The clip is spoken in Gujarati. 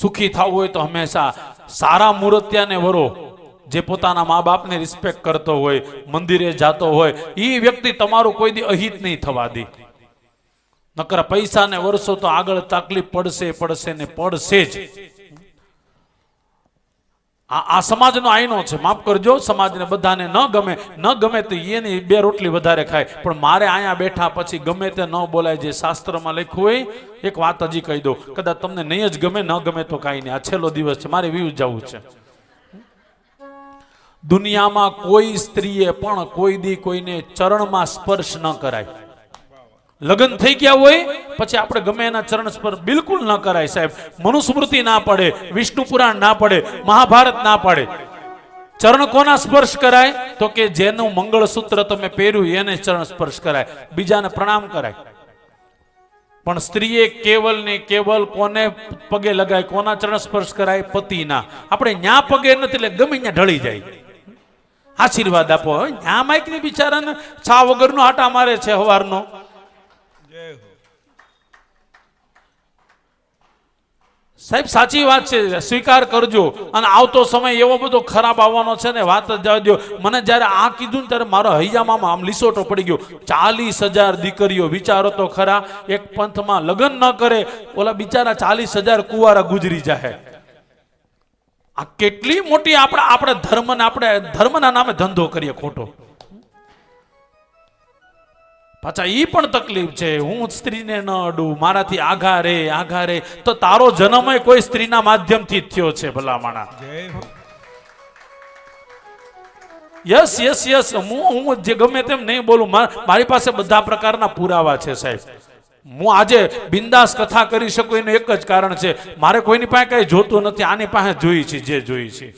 સુખી થવું હોય તો હંમેશા સારા મૂર્ત્યાને વરો. જે પોતાના મા બાપને રિસ્પેક્ટ કરતો હોય, મંદિરે જાતો હોય એ વ્યક્તિ તમારું કોઈ દી અહિત નહીં થવા દે. નકર પૈસાને વર્ષો તો આગળ તકલીફ પડશે પડશે ને પડશે જ. આ આ સમાજનો આઈનો છે. માફ કરજો, સમાજને બધાને ન ગમે ન ગમે તો એની બે રોટલી વધારે ખાય. પણ મારે અહીંયા બેઠા પછી ગમે તે ન બોલાય જે શાસ્ત્રમાં લખ્યું હોય, એક વાત હજી કહી દઉં. કદાચ તમને નહીં જ ગમે, ન ગમે તો કાંઈ નહીં. આ છેલ્લો દિવસ છે. મારે વ્યૂ જવું છે. દુનિયામાં કોઈ સ્ત્રીએ પણ કોઈ દી કોઈને ચરણમાં સ્પર્શ ન કરાય. લગ્ન થઈ ગયા હોય, પછી આપણે ગમે એના ચરણ સ્પર્શ બિલકુલ ન કરાય સાહેબ. મનુસ્મૃતિ ના પડે, વિષ્ણુ પુરાણ ના પડે, મહાભારત ના પડે. ચરણ કોના સ્પર્શ કરાય? તો કે જેનું મંગળસૂત્ર તમે પહેર્યું, એને ચરણ સ્પર્શ કરાય. બીજાને પ્રણામ કરાય. પણ સ્ત્રીએ કેવલ ને કેવલ કોને પગે લગાય, કોના ચરણ સ્પર્શ કરાય? પતિના. આપણે ન્યા પગે નથી, એટલે ગમે ત્યાં ઢળી જાય. આશીર્વાદ આપો. ન્યા માઇક ને બિચારાને છા વગરનો આટા મારે છે હવારનો. સાહેબ, સાચી વાત છે. સ્વીકાર કરજો. અને આવતો સમય એવો બધો ખરાબ આવવાનો છે ને વાત જ જવા દો. મને જ્યારે આ કીધું ને ત્યારે મારો હૈયામાં આમ લીસોટો પડી ગયો. ચાલીસ હજાર દીકરીઓ, વિચારો તો ખરા, એક પંથમાં લગ્ન ન કરે, ઓલા બિચારા ચાલીસ હજાર કુવારા ગુજરી જાય આ કેટલી મોટી આપણે આપણે ધર્મને આપણે ધર્મના નામે ધંધો કરીએ ખોટો. પાછા એ પણ તકલીફ છે. હું સ્ત્રીને ન અડું મારાથી આઘા રે આઘા રે. તો તારો જન્મ કોઈ સ્ત્રીના માધ્યમથી થયો છે ભલામણા. Yes yes yes. હું હું જે ગમે તેમ નહીં બોલું. મારી પાસે બધા પ્રકારના પુરાવા છે સાહેબ. હું આજે બિંદાસ કથા કરી શકું એનું એક જ કારણ છે. મારે કોઈની પાસે કઈ જોતું નથી. આની પાસે જોઈ છે જે જોઈ છે.